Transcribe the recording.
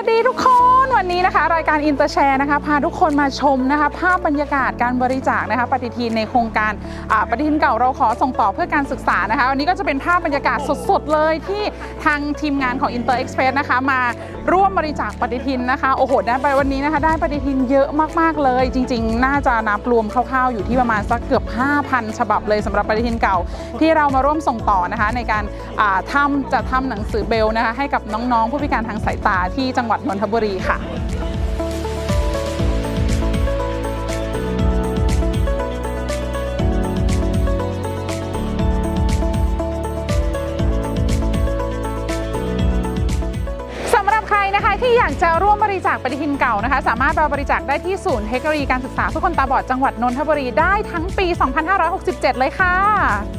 วัสดีทุกคน วันนี้นะคะ รายการอินเตอร์แชร์นะคะพาทุกคนมาชมนะคะ ภาพบรรยากาศการบริจาคนะคะ ปฏิทินในโครงการปฏิทินเก่าเราขอส่งต่อเพื่อการศึกษานะคะวันนี้ก็จะเป็นภาพบรรยากาศสดๆเลยที่ทางทีมงานของ Inter Express นะคะ มาร่วมบริจาคปฏิทินนะคะโอ้โหได้ไปวันนี้นะคะ ได้ปฏิทินเยอะมากๆเลย จริง ๆ น่าจะนับรวมคร่าวๆอยู่ที่ประมาณสักเกือบ 5,000 ฉบับเลยสำหรับปฏิทินเก่าที่เรามาร่วมส่งต่อนะคะ ในการอ่าทำจะทำหนังสือเบลนะคะให้กับน้องๆ ผู้พิการทางสายตาที่จังหวัดนนทบุรีค่ะสำหรับใครนะคะที่อยากจะร่วมบริจาคปฏิทินเก่านะคะ สามารถมาบริจาคได้ที่ศูนย์เทคโนโลยีการศึกษาเพื่อคนตาบอดจังหวัดนนทบุรีได้ทั้งปี 2567 เลยค่ะ